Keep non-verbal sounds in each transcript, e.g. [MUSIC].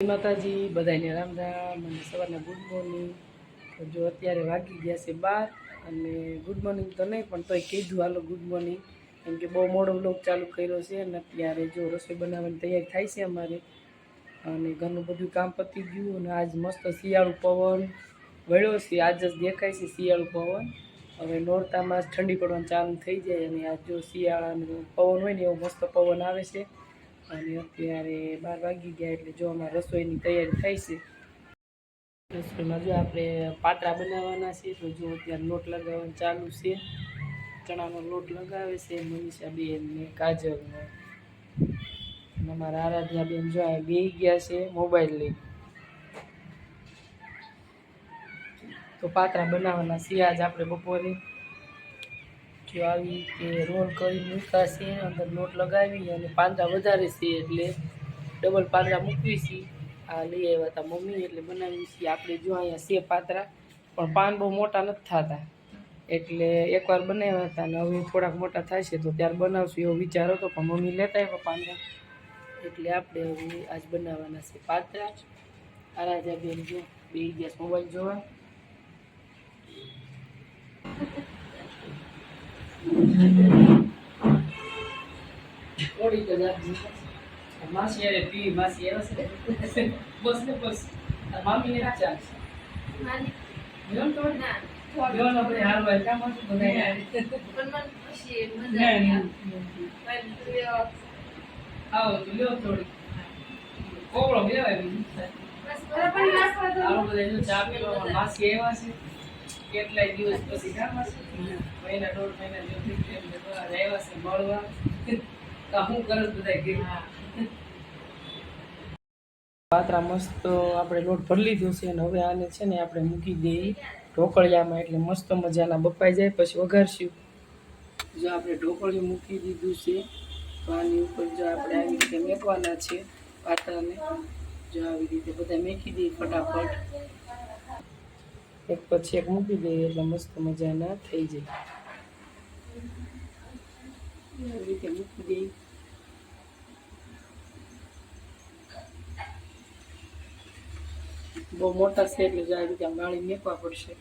માતાજી બધાને રામ રામ અને સવારના ગુડ મોર્નિંગ. જો અત્યારે વાગી ગયા છે બાર અને ગુડ મોર્નિંગ તો નહીં, પણ તોય કીધું, હાલો, ગુડ મોર્નિંગ. કેમ કે બહુ મોડો બ્લોગ ચાલુ કર્યો છે અને અત્યારે જો રસોઈ બનાવવાની તૈયારી થાય છે અમારે. અને ઘરનું બધું કામ પતી ગયું અને આજ મસ્ત શિયાળું પવન વળ્યો છે. આજ જ દેખાય છે શિયાળું પવન. હવે નોરતામાં ઠંડી પડવાનું ચાલુ થઈ જાય અને આજ જો શિયાળાનું પવન હોય ને એવો મસ્ત પવન આવે છે. અને અત્યારે બાર વાગી ગયા એટલે જો અમારે રસોઈની તૈયારી થાય છે. રસોઈમાં જો આપણે પાતરા બનાવવાના છે, તો જો અત્યારે લોટ લગાવવાનું ચાલુ છે. ચણાનો લોટ લગાવે છે મનીષા બેન ને કાજલ ને. અમારા આરાધ્યા બેન જો આ બે ગયા છે મોબાઈલ લઈ તો પાતરા બનાવવાના છે આજ આપણે બપોરે. જો આવી કે રોલ કરી મૂકાશે અંદર લોટ લગાવી અને પાંદડા વધારે છે એટલે ડબલ પાંદડા મૂકવી છે. આ લઈ આવ્યા હતા મમ્મી એટલે બનાવી છીએ આપણે જો અહીંયા છે પાતરા, પણ પાન બહુ મોટા નથી થતા. એટલે એકવાર બનાવ્યા હતા અને હવે થોડાક મોટા થાય છે તો ત્યારે બનાવશું એવો વિચાર હતો, પણ મમ્મી લેતા આવ્યા પાંદડા. એટલે આપણે હવે આજ બનાવવાના છે પાતરા રાજા બેન જો બે ગેસ મોબાઈલ જોવા. માસી માસી આવે છે બસ ને બસ મામીને ના બધા જો ચા પીવા માસી એવા છે કેટલાય દિવસ પછી હશે મહિના, દોઢ મહિના જેવું રહેવા છે. મળવા. તો હું કરું બધા ગીર પાત્રા મસ્ત આપણે લોટ ભરી લીધો છે અને હવે આને છે ને આપણે મૂકી દઈએ. ઢોકળિયામાં એટલે મસ્ત મજાના બપાઈ જાય, પછી વઘારશું. જો આપણે ઢોકળિયું મૂકી દીધું છે, તો આની ઉપર જો આપણે આવી રીતે મેકવાના છે પાત્રાને. જો આવી રીતે બધા મેકી દઈએ ફટાફટ. એક પછી એક મૂકી દઈએ એટલે મસ્ત મજાના થઈ જાય. આવી રીતે મૂકી દઈએ. બહુ મોટા છે એટલે આવી રીતે ગાળી મેકવા પડશે.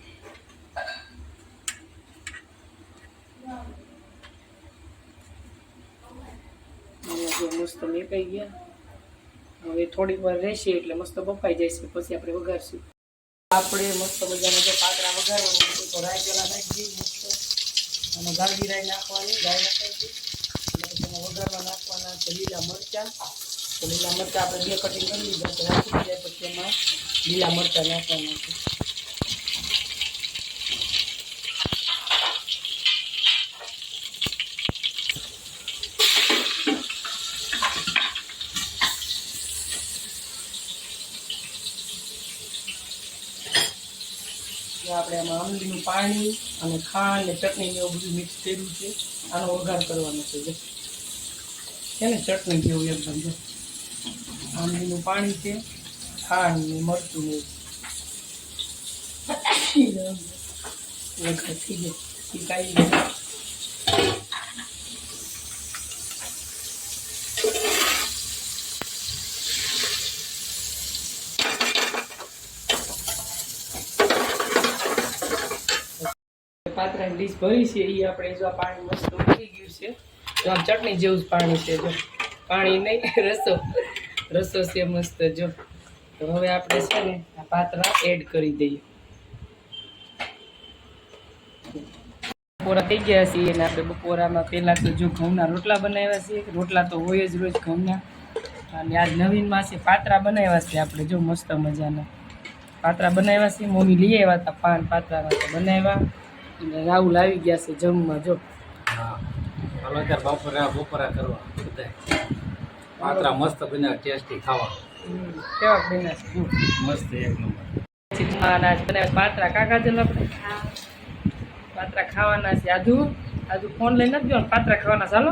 મસ્ત મેકાઈ ગયા. હવે થોડીક વાર રહેશે એટલે મસ્ત બફાઈ જશે, પછી આપણે વઘારશું. આપણે મસ્ત મજાના જો પાતરા વઘારવાના છે તો રાઈ પેલા નાખી મસ્ત. અને ગાળી રાઈ નાખવાની દઈ અને તેમાં વઘારવા નાખવાના છે લીલા મરચાં. તો લીલા મરચાં આપણે બે કટિંગ કરી લીધા રાખી જાય પછી એમાં લીલા મરચાં નાખવાના છે જો આપણે પાણી અને ખાંડ ને ચટણી ને એવું બધું મિક્સ કર્યું છે. આનો વઘાર કરવાનો છે. છે ને ચટણી જેવું એકદમ જો આંબલીનું પાણી છે, ખાંડ ને મરચું ને. [COUGHS] વઘાર થઈ ડીશ ભરી છે. એ આપણે જો આ પાણી મસ્ત ઉકળી ગયું છે. તો આમ ચટણી જેવું જ પાણી છે. જો પાણી નહીં, રસો. રસો છે મસ્ત, જો. તો હવે આપણે છે ને આ પાત્રા એડ કરી દઈએ. બપોરા થઈ ગયા છીએ અને આપણે બપોરામાં પહેલાં તો જો ઘઉંના રોટલા બનાવ્યા છે રોટલા તો હોય જ રોજ ઘઉંના. અને આજ નવીનમાં છે પાત્રા બનાવ્યા છે આપણે, જો મસ્ત મજાના. પાત્રા બનાવ્યા છે. મમ્મી લઈ આવ્યા હતા પાન પાત્રા બનાવ્યા. અને રાહુલ આવી ગયા છે જમવા જો. હા. હાલો અત્યારે બપોરા કરવા બધાય. પાત્રા મસ્ત બન્યા ટેસ્ટી ખાવા કેવા બન્યા છે મસ્ત એક નંબર. પાત્રા કાકા જલ આપણે? પાત્રા ખાવાના છે. આધુ આધુ ફોન લઈને નથી દેવાનો પાત્રા ખાવાના ચાલો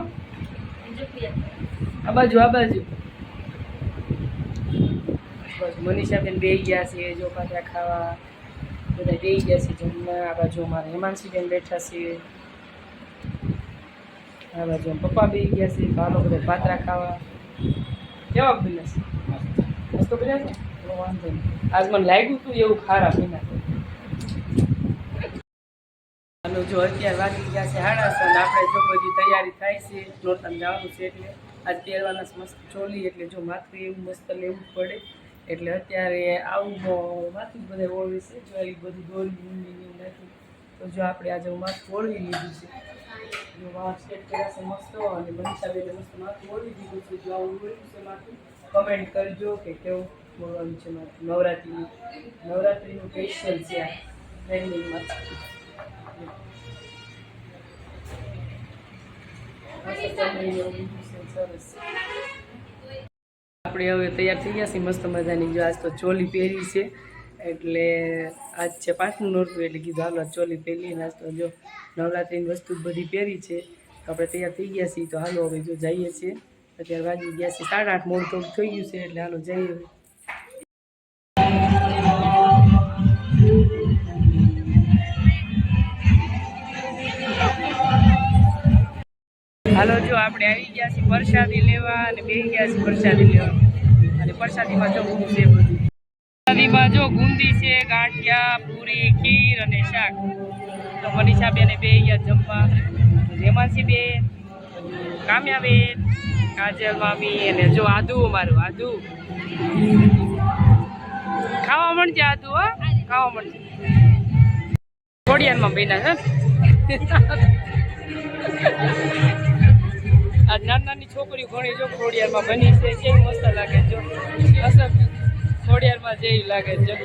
આ બાજુ આ બાજુ બસ મનીષાબેન બે ગયા છે. જો પાત્રા ખાવા. બધા બે ગયા છે જમવા. આ બાજુ અમારા હેમાંશીબેન બેઠા છે. આ બાજુ પપ્પા બે ગયા છે. હાલો બધા પાત્રા ખાવા. કેવા બને છે? મસ્તો મસ્ત મસ્ત બન્યા ને તો વાંધો નહીં. આજ મને લાગ્યું હતું એવું ખારા પીના હાલો જો અત્યારે વાગી ગયા છે હાડા છે આપણે જો બધી તૈયારી થાય છે. નોરતામાં જવાનું છે એટલે આજ પહેરવાના મસ્ત ચોલી એટલે જો માથું એવું મસ્ત લેવું પડે. એટલે અત્યારે આવું માથું બધા ઓળવી છે, જો એ બધું દોરી, ઊંડી ને એવું નાખી. તો જો આપણે આજે માથું ઓળવી લીધું છે. વાળ સેટ કર્યા છે મસ્ત અને મનીષાબેને મસ્ત માથું ઓળવી દીધું છે. જો આવું ઓળવ્યું છે માથું કમેન્ટ કરજો કે કેવું બોલવાનું છે માથું. નવરાત્રિનું નવરાત્રિનું સ્પેશિયલ છે આ. ટ્રેન્ડિંગ માથું. આપણે હવે તૈયાર થઈ ગયા છીએ. મસ્ત મજાની જો આજ તો ચોલી પહેરી છે. એટલે આજ છે પાંચમું નોરતું એટલે કીધું હાલો ચોલી પહેરી ને આજ તો જો નવરાત્રિની વસ્તુ બધી પહેરી છે. આપણે તૈયાર થઈ ગયા છીએ. તો હાલો હવે જો જઈએ છીએ. અત્યારે વાગી ગયા છે સાડા આઠ, મોડ થઈ ગયું છે એટલે હાલો જઈએ હાલો, જો આપણે આવી ગયા છીએ પ્રસાદી લેવા અને બે ગયા છીએ પ્રસાદી લેવા. અને પ્રસાદીમાં જો હું છે બધું. પ્રસાદીમાં જો ગુંદી છે, ગાંઠિયા, પૂરી, ખીર અને શાક. તો મનીષા બેને બે ગયા જમવા. હેમાસી બેન કામ્યા બેન કાજલ મામી અને જો આદુ અમારું, આદુ. ખાવા મળજે આદુ, હો. ખાવા મળજે. ખોડિયારમાં બેના છે. આ નાની નાની છોકરી ઘણી જો ખોડિયારમાં બની છે, કેવી મસ્ત લાગે જો અસર ખોડિયારમાં જેવી લાગે છે.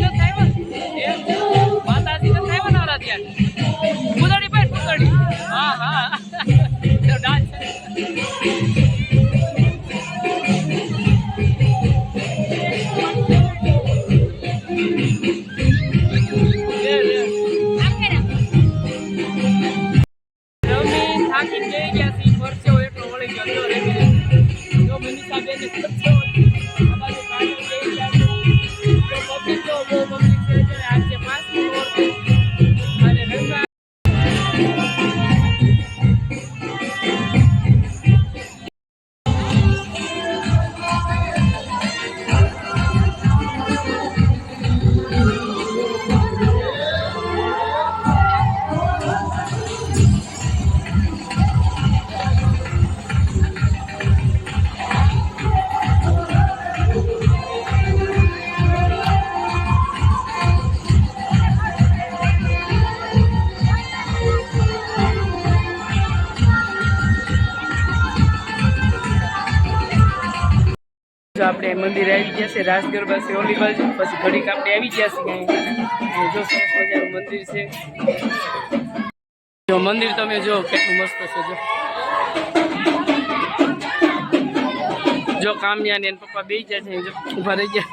માતાજી મંદિરે આવી ગયા છે રાસ ગરબા છે ઓલી બાજુ, પછી ઘડીક આપણે આવી ગયા છીએ. જો સરસ મજાનું મંદિર છે. જો મંદિર તમે જો, કેટલું મસ્ત છે, જો. જો કામ્યા ને એને પપ્પા બે ગયા છે, જો ઊભા રહી ગયા.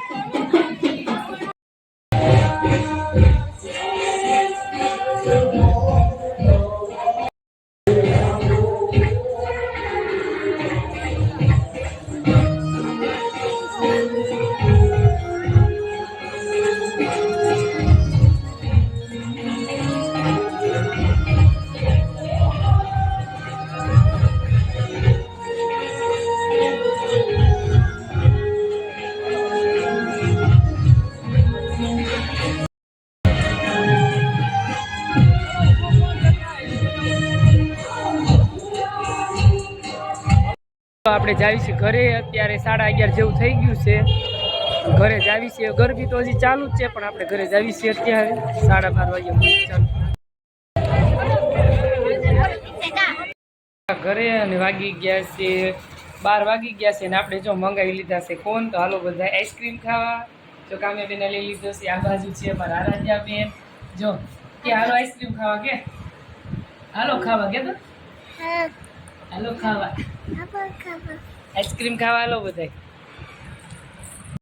આપણે જાવી ઘરે. અત્યારે સાડા અગિયાર જેવું થઈ ગયું છે. ઘરે જાવી છીએ. ગરબી તો હજી ચાલુ જ છે, પણ આપણે ઘરે જાવી અત્યારે. સાડા બાર વાગ્યા ઘરે અને વાગી ગયા છે, બાર વાગી ગયા છે ને આપણે જો મંગાવી લીધા છે કોણ તો હાલો બધા આઈસ્ક્રીમ ખાવા. જો કામે બેને લઈ લીધો છે. આ બાજુ છે અમારા આરાધ્યા બેન જો, કે હાલો આઈસ્ક્રીમ ખાવા કે? હાલો, ખાવા કે તો? હાલો ખાવા. આઈસ્ક્રીમ ખાવા. લો બધાય.